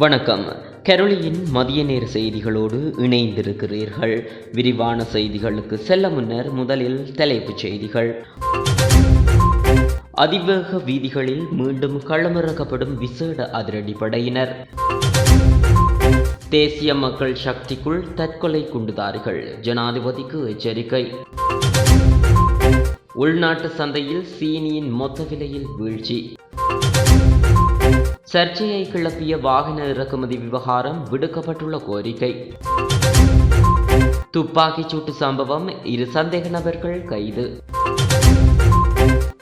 வணக்கம். கெரளியின் மதிய நேர செய்திகளோடு இணைந்திருக்கிறீர்கள். விரிவான செய்திகளுக்கு செல்ல முன்னர் முதலில் தலைப்புச் செய்திகள். அதிவேக வீதிகளில் மீண்டும் களமிறக்கப்படும் விசேட அதிரடிப்படையினர் தேசிய மக்கள் சக்திக்குள் தற்கொலை குண்டுதாரிகள் ஜனாதிபதிக்கு எச்சரிக்கை. உள்நாட்டு சந்தையில் சீனியின் மொத்த விலையில் வீழ்ச்சி. சர்ச்சையை கிளப்பிய வாகன இறக்குமதி விவகாரம் விடுக்கப்பட்டுள்ள கோரிக்கை. துப்பாக்கிச் சூட்டு சம்பவம் இரு சந்தேக நபர்கள் கைது.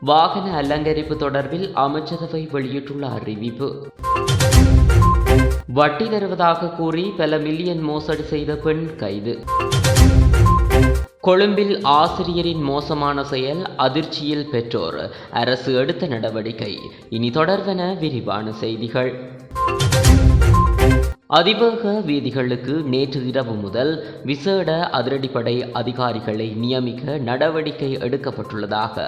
வாகன அலங்கரிப்பு தொடர்பில் அமைச்சரவை வெளியிட்டுள்ள அறிவிப்பு. வட்டி தருவதாக கூறி பல மில்லியன் மோசடி செய்த பெண் கைது. கொழும்பில் ஆசிரியரின் மோசமான செயல் அதிர்ச்சியில் பெற்றோர். அரசு எடுத்த நடவடிக்கை. இனி தொடர்வன விரிவான செய்திகள். அதிவேக வீதிகளுக்கு நேற்று இரவு முதல் விசேட அதிரடிப்படை அதிகாரிகளை நியமிக்க நடவடிக்கை எடுக்கப்பட்டுள்ளதாக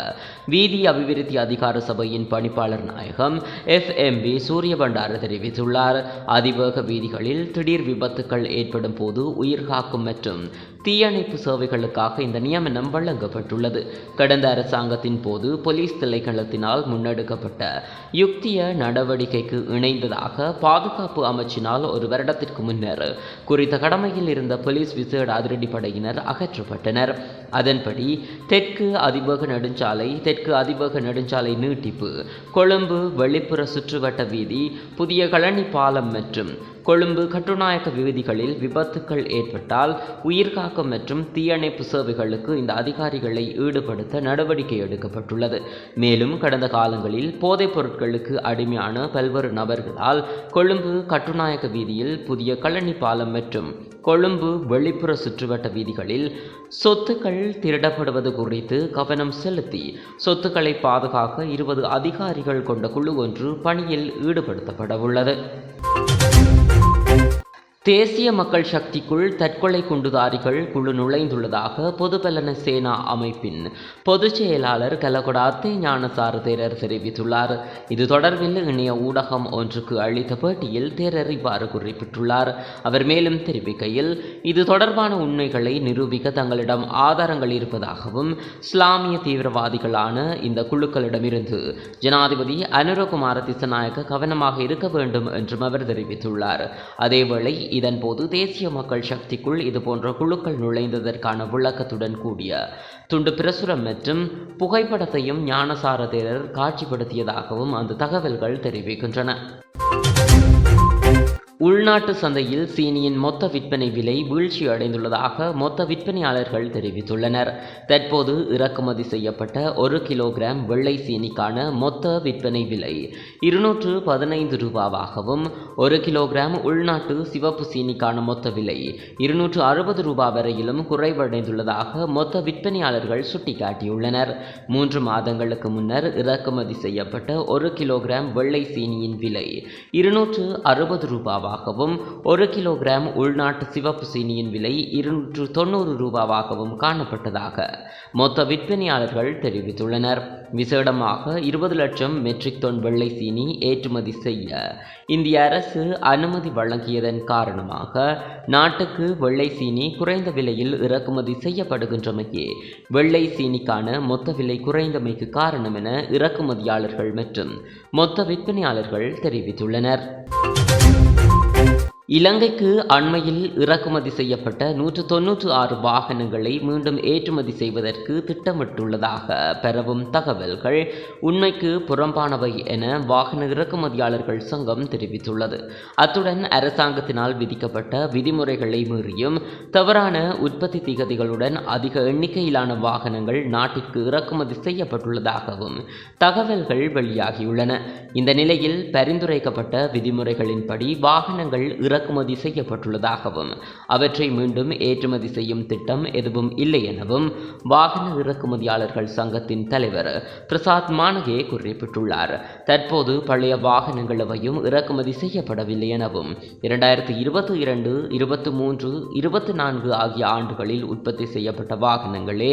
வீதி அபிவிருத்தி அதிகார சபையின் பணிப்பாளர் நாயகம் எஃப் எம் பி சூரியபண்டார தெரிவித்துள்ளார். அதிவேக வீதிகளில் திடீர் விபத்துக்கள் ஏற்படும் போது உயிர்காக்கும் மற்றும் தீயணைப்பு சேவைகளுக்காக இந்த நியமனம் வழங்கப்பட்டுள்ளது. கடந்த அரசாங்கத்தின் போது போலீஸ் திளைக்களத்தினால் முன்னெடுக்கப்பட்ட யுக்திய நடவடிக்கைக்கு இணைந்ததாக பாதுகாப்பு அமைச்சினால் ஒரு வருடத்திற்கு முன்னர் குறித்த கடமையில் இருந்த போலீஸ் விசேட அதிரடிப்படையினர் அகற்றப்பட்டனர். அதன்படி தெற்கு அதிவேக நெடுஞ்சாலை தெற்கு அதிவேக நெடுஞ்சாலை நீட்டிப்பு கொழும்பு வெளிப்புற சுற்றுவட்ட வீதி புதிய கழனி பாலம் மற்றும் கொழும்பு கட்டுநாயக்க வீதிகளில் விபத்துக்கள் ஏற்பட்டால் உயிர்காக்கம் மற்றும் தீயணைப்பு சேவைகளுக்கு இந்த அதிகாரிகளை ஈடுபடுத்த நடவடிக்கை எடுக்கப்பட்டுள்ளது. மேலும் கடந்த காலங்களில் போதைப் பொருட்களுக்கு அடிமையான பல்வேறு நபர்களால் கொழும்பு கட்டுநாயக்க வீதியில் புதிய கழனி பாலம் மற்றும் கொழும்பு வெளிப்புற சுற்றுவட்ட வீதிகளில் சொத்துக்கள் திருடப்படுவது குறித்து கவனம் செலுத்தி சொத்துக்களை பாதுகாக்க இருபது அதிகாரிகள் கொண்ட குழு ஒன்று பணியில் ஈடுபடுத்தப்பட உள்ளது தேசிய மக்கள் சக்திக்குள் தற்கொலை குண்டுதாரிகள் குழு நுழைந்துள்ளதாக பொதுபலன சேனா அமைப்பின் பொதுச் செயலாளர் கலகொட அத்தை ஞானசார தேரர் தெரிவித்துள்ளார். இது தொடர்பில் இணைய ஊடகம் ஒன்றுக்கு அளித்த பேட்டியில் தேரர் இவ்வாறு குறிப்பிட்டுள்ளார். அவர் மேலும் தெரிவிக்கையில் இது தொடர்பான உண்மைகளை நிரூபிக்க தங்களிடம் ஆதாரங்கள் இருப்பதாகவும் இஸ்லாமிய தீவிரவாதிகளான இந்த குழுக்களிடமிருந்து ஜனாதிபதி அனுரகுமார திசநாயக்க கவனமாக இருக்க வேண்டும் என்றும் அவர் தெரிவித்துள்ளார். அதேவேளை இதன்போது தேசிய மக்கள் சக்திக்குள் இதுபோன்ற குழுக்கள் நுழைந்ததற்கான விளக்கத்துடன் கூடிய துண்டு பிரசுரம் மற்றும் புகைப்படத்தையும் ஞானசார தேரர் காட்சிப்படுத்தியதாகவும் அந்த தகவல்கள் தெரிவிக்கின்றன. உள்நாட்டு சந்தையில் சீனியின் மொத்த விற்பனை விலை வீழ்ச்சி அடைந்துள்ளதாக மொத்த விற்பனையாளர்கள் தெரிவித்துள்ளனர். தற்போது இறக்குமதி செய்யப்பட்ட ஒரு கிலோகிராம் வெள்ளை சீனிக்கான மொத்த விற்பனை விலை இருநூற்று பதினைந்து ரூபாவாகவும் ஒரு கிலோகிராம் உள்நாட்டு சிவப்பு சீனிக்கான மொத்த விலை இருநூற்று அறுபது ரூபாய் வரையிலும் குறைவடைந்துள்ளதாக மொத்த விற்பனையாளர்கள் சுட்டிக்காட்டியுள்ளனர். மூன்று மாதங்களுக்கு முன்னர் இறக்குமதி செய்யப்பட்ட ஒரு கிலோகிராம் வெள்ளை சீனியின் விலை இருநூற்று அறுபது ரூபாய் ரூபாவாகவும் ஒரு கிலோகிராம் உள்நாட்டு சிவப்பு சீனியின் விலை இருநூற்று தொண்ணூறு ரூபாவாகவும் காணப்பட்டதாக மொத்த விற்பனையாளர்கள் தெரிவித்துள்ளனர். விசேடமாக இருபது லட்சம் மெட்ரிக் டன் வெள்ளை சீனி ஏற்றுமதி செய்ய இந்திய அரசு அனுமதி வழங்கியதன் காரணமாக நாட்டுக்கு வெள்ளை சீனி குறைந்த விலையில் இறக்குமதி செய்யப்படுகின்றமையே வெள்ளை சீனிக்கான மொத்த விலை குறைந்தமைக்கு காரணம் என இறக்குமதியாளர்கள் மற்றும் மொத்த விற்பனையாளர்கள் தெரிவித்துள்ளனர். இலங்கைக்கு அண்மையில் இறக்குமதி செய்யப்பட்ட நூற்று தொன்னூற்று ஆறு வாகனங்களை மீண்டும் ஏற்றுமதி செய்வதற்கு திட்டமிட்டுள்ளதாக பெறவும் தகவல்கள் உண்மைக்கு புறம்பானவை என வாகன இறக்குமதியாளர்கள் சங்கம் தெரிவித்துள்ளது. அத்துடன் அரசாங்கத்தினால் விதிக்கப்பட்ட விதிமுறைகளை மீறியும் தவறான உற்பத்தி திகதிகளுடன் அதிக எண்ணிக்கையிலான வாகனங்கள் நாட்டிற்கு இறக்குமதி செய்யப்பட்டுள்ளதாகவும் தகவல்கள் வெளியாகியுள்ளன. இந்த நிலையில் பரிந்துரைக்கப்பட்ட விதிமுறைகளின்படி வாகனங்கள் இறக்குமதி செய்யப்பட்டுள்ளதாகவும் அவற்றை மீண்டும் ஏற்றுமதி செய்யும் திட்டம் எதுவும் இல்லை எனவும் வாகன இறக்குமதியாளர்கள் சங்கத்தின் தலைவர் பிரசாத் மானகே குறிப்பிட்டுள்ளார். தற்போது பழைய வாகனங்கள் எவையும் இறக்குமதி செய்யப்படவில்லை எனவும் இரண்டாயிரத்தி இருபத்தி இரண்டு இருபத்தி மூன்று இருபத்தி நான்கு ஆகிய ஆண்டுகளில் உற்பத்தி செய்யப்பட்ட வாகனங்களே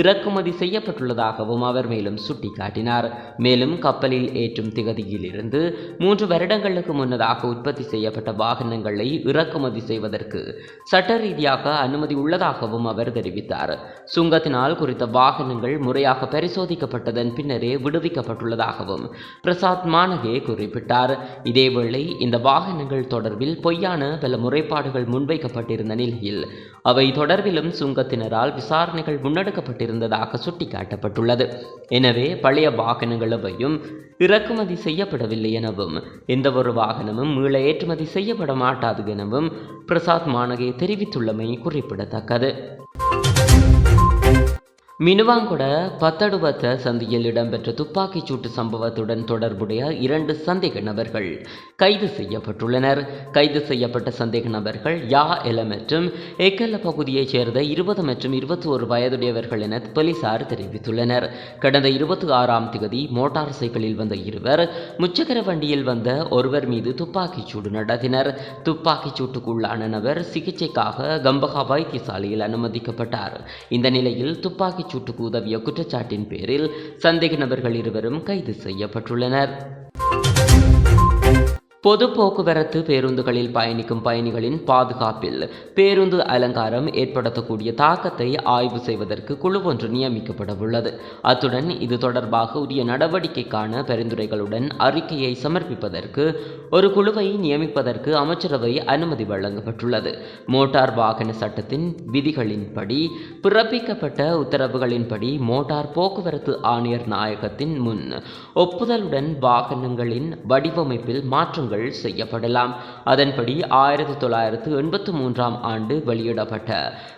இறக்குமதி செய்யப்பட்டுள்ளதாகவும் அவர் மேலும் சுட்டிக்காட்டினார். மேலும் கப்பலில் ஏற்றும் திகதியிலிருந்து மூன்று வருடங்களுக்கு முன்னதாக உற்பத்தி செய்யப்பட்ட வாகனங்கள் இறக்குமதி செய்வதற்கு சட்ட ரீதியாக அனுமதி உள்ளதாகவும் அவர் தெரிவித்தார். சுங்கத்தினால் குறித்த வாகனங்கள் முறையாக பரிசோதிக்கப்பட்டதன் பின்னரே விடுவிக்கப்பட்டுள்ளதாகவும் பிரசாத் மானகே குறிப்பிட்டார். இதேவேளை இந்த வாகனங்கள் தொடர்பில் பொய்யான பல முறைப்பாடுகள் முன்வைக்கப்பட்டிருந்த நிலையில் அவை தொடர்பிலும் சுங்கத்தினரால் விசாரணைகள் முன்னெடுக்கப்பட்டிருந்ததாக சுட்டிக்காட்டப்பட்டுள்ளது. எனவே பழைய வாகனங்கள் அவையும் இறக்குமதி செய்யப்படவில்லை எனவும் எந்தவொரு வாகனமும் மீள ஏற்றுமதி செய்யப்பட மாட்டாது எனவும் பிரசாத் மாணகே தெரிவித்துள்ளமை குறிப்பிடத்தக்கது. மினுவாங்குட பத்தடுவத்த சந்தியில் இடம்பெற்ற துப்பாக்கிச் சூட்டு சம்பவத்துடன் தொடர்புடைய இரண்டு சந்தேக நபர்கள் கைது செய்யப்பட்டுள்ளனர். கைது செய்யப்பட்ட சந்தேக நபர்கள் யா எல மற்றும் எக்கல்ல பகுதியைச் சேர்ந்த இருபது மற்றும் இருபத்தி ஒரு வயதுடையவர்கள் என போலீசார் தெரிவித்துள்ளனர். கடந்த இருபத்தி ஆறாம் திகதி மோட்டார் சைக்கிளில் வந்த இருவர் முச்சக்கர வண்டியில் வந்த ஒருவர் மீது துப்பாக்கிச் சூடு நடத்தினர். துப்பாக்கிச் சூட்டுக்குள்ளான நபர் சிகிச்சைக்காக கம்பகா வைத்தியசாலையில் அனுமதிக்கப்பட்டார். இந்த நிலையில் துப்பாக்கிச் சூட்டுக்கு உதவிய குற்றச்சாட்டின் பேரில் சந்தேக நபர்கள் இருவரும் கைது செய்யப்பட்டுள்ளனர். பொது போக்குவரத்து பேருந்துகளில் பயணிக்கும் பயணிகளின் பாதுகாப்பில் பேருந்து அலங்காரம் ஏற்படுத்தக்கூடிய தாக்கத்தை ஆய்வு செய்வதற்கு குழு ஒன்று நியமிக்கப்பட உள்ளது அத்துடன் இது தொடர்பாக உரிய நடவடிக்கைக்கான பரிந்துரைகளுடன் அறிக்கையை சமர்ப்பிப்பதற்கு ஒரு குழுவை நியமிப்பதற்கு அமைச்சரவை அனுமதி வழங்கப்பட்டுள்ளது. மோட்டார் வாகன சட்டத்தின் விதிகளின்படி பிறப்பிக்கப்பட்ட உத்தரவுகளின்படி மோட்டார் போக்குவரத்து ஆணையர் நாயகத்தின் முன் ஒப்புதலுடன் வாகனங்களின் வடிவமைப்பில் மாற்றம் மாற்றங்கள் செய்யப்படலாம். அதன்படி ஆயிரத்தி தொள்ளாயிரத்து எண்பத்தி மூன்றாம் ஆண்டு வெளியிடப்பட்ட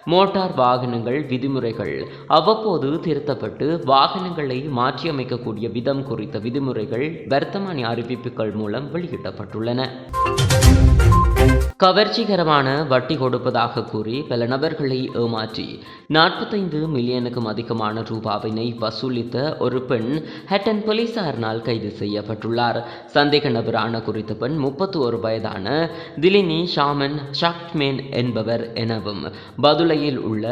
மோட்டார் வாகனங்கள் விதிமுறைகள். அவ்வப்போது திருத்தப்பட்டு வாகனங்களை மாற்றியமைக்கக்கூடிய விதம் குறித்த விதிமுறைகள் வர்த்தமானி அறிவிப்புகள் மூலம் வெளியிடப்பட்டுள்ளன. கவர்ச்சிகரமான வட்டி கொடுப்பதாக கூறி பல நபர்களை ஏமாற்றி நாற்பத்தைந்து மில்லியனுக்கும் அதிகமான ரூபாவினை வசூலித்த ஒரு பெண் ஹட்டன் போலீசாரினால் கைது செய்யப்பட்டுள்ளார். சந்தேக நபரான குறித்த பெண் முப்பத்தி ஒரு வயதான திலினி ஷாமன் ஷாக்மேன் என்பவர் எனவும் பதுளையில் உள்ள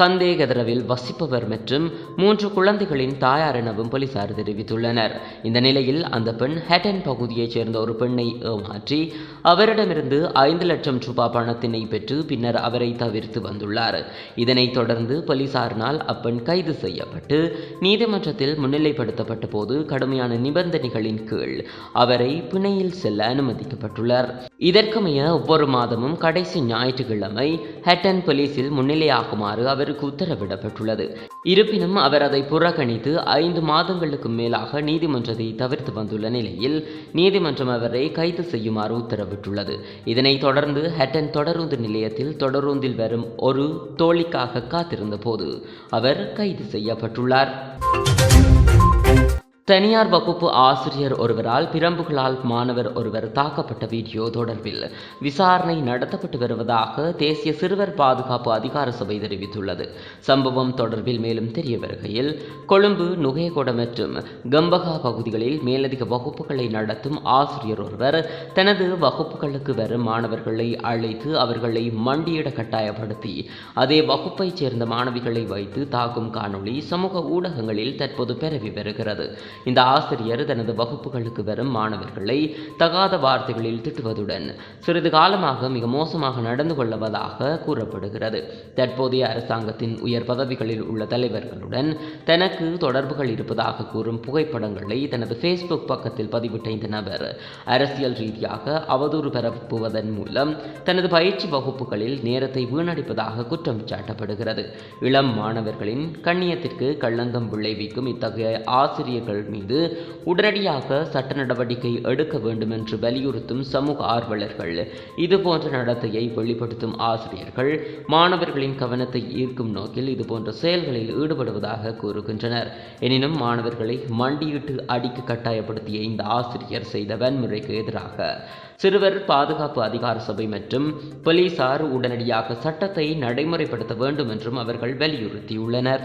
கந்தேகதரவில் வசிப்பவர் மற்றும் மூன்று குழந்தைகளின் தாயார் எனவும் போலீசார் தெரிவித்துள்ளனர். இந்த நிலையில் அந்த பெண் ஹேட்டன் பகுதியைச் சேர்ந்த ஒரு பெண்ணை ஏமாற்றி அவரிடமிருந்து ஐந்து லட்சம் ரூபாய் பணத்தினை பெற்று பின்னர் அவரை தவிர்த்து வந்துள்ளார். இதனைத் தொடர்ந்து போலீசாரினால் அப்பெண் கைது செய்யப்பட்டு நீதிமன்றத்தில் முன்னிலைப்படுத்தப்பட்ட போது கடுமையான நிபந்தனைகளின் கீழ் அவரை பிணையில் செல்ல அனுமதிக்கப்பட்டுள்ளார். இதற்கமைய ஒவ்வொரு மாதமும் கடைசி ஞாயிற்றுக்கிழமை ஹட்டன் போலீஸில் முன்னிலையாகுமாறு அவர் அவருக்கு உத்தரவிடப்பட்டுள்ளது. இருப்பினும் அவர் அதை புறக்கணித்து ஐந்து மாதங்களுக்கு மேலாக நீதிமன்றத்தை தவிர்த்து வந்துள்ள நிலையில் நீதிமன்றம் அவரை கைது செய்யுமாறு உத்தரவிட்டுள்ளது. இதனைத் தொடர்ந்து ஹட்டன் தொடருந்து நிலையத்தில் தொடருந்தில் வரும் ஒரு தோழிக்காக காத்திருந்த போது அவர் கைது செய்யப்பட்டுள்ளார். தனியார் வகுப்பு ஆசிரியர் ஒருவரால் பிரம்புகளால் மாணவர் ஒருவர் தாக்கப்பட்ட வீடியோ தொடர்பில் விசாரணை நடத்தப்பட்டு வருவதாக தேசிய சிறுவர் பாதுகாப்பு அதிகார சபை தெரிவித்துள்ளது. சம்பவம் தொடர்பில் மேலும் தெரிய வருகையில் கொழும்பு நுகேகொட மற்றும் கம்பகா பகுதிகளில் மேலதிக வகுப்புகளை நடத்தும் ஆசிரியர் ஒருவர் தனது வகுப்புகளுக்கு வரும் மாணவர்களை அழைத்து அவர்களை மண்டியிட கட்டாயப்படுத்தி அதே வகுப்பைச் சேர்ந்த மாணவிகளை வைத்து தாக்கும் காணொளி சமூக ஊடகங்களில் தற்போது பரவி வருகிறது. இந்த ஆசிரியர் தனது வகுப்புகளுக்கு வரும் மாணவர்களை தகாத வார்த்தைகளில் திட்டுவதுடன் சிறிது காலமாக மிக மோசமாக நடந்து கொள்வதாக கூறப்படுகிறது. தற்போதைய அரசாங்கத்தின் உயர் பதவிகளில் உள்ள தலைவர்களுடன் தனக்கு தொடர்புகள் இருப்பதாக கூறும் புகைப்படங்களை தனது ஃபேஸ்புக் பக்கத்தில் பதிவிட்ட இந்த நபர் அரசியல் ரீதியாக அவதூறு பரப்புவதன் மூலம் தனது பயிற்சி வகுப்புகளில் நேரத்தை வீணடிப்பதாக குற்றம் சாட்டப்படுகிறது. இளம் மாணவர்களின் கண்ணியத்திற்கு கள்ளங்கம் விளைவிக்கும் இத்தகைய ஆசிரியர்கள் ஆசிரியர்கள் மீது உடனடியாக சட்ட நடவடிக்கை எடுக்க வேண்டும் என்று வலியுறுத்தும் சமூக ஆர்வலர்கள். இதுபோன்ற நடத்தையை வெளிப்படுத்தும் ஆசிரியர்கள் மாணவர்களின் கவனத்தை ஈர்க்கும் நோக்கில் இதுபோன்ற செயல்களில் ஈடுபடுவதாக கூறுகின்றனர். எனினும் மாணவர்களை மண்டியிட்டு அடிக்க கட்டாயப்படுத்திய இந்த ஆசிரியர் செய்த வன்முறைக்கு எதிராக சிறுவர் பாதுகாப்பு அதிகார சபை மற்றும் போலீசார் உடனடியாக சட்டத்தை நடைமுறைப்படுத்த வேண்டும் என்றும் அவர்கள் வலியுறுத்தியுள்ளனர்.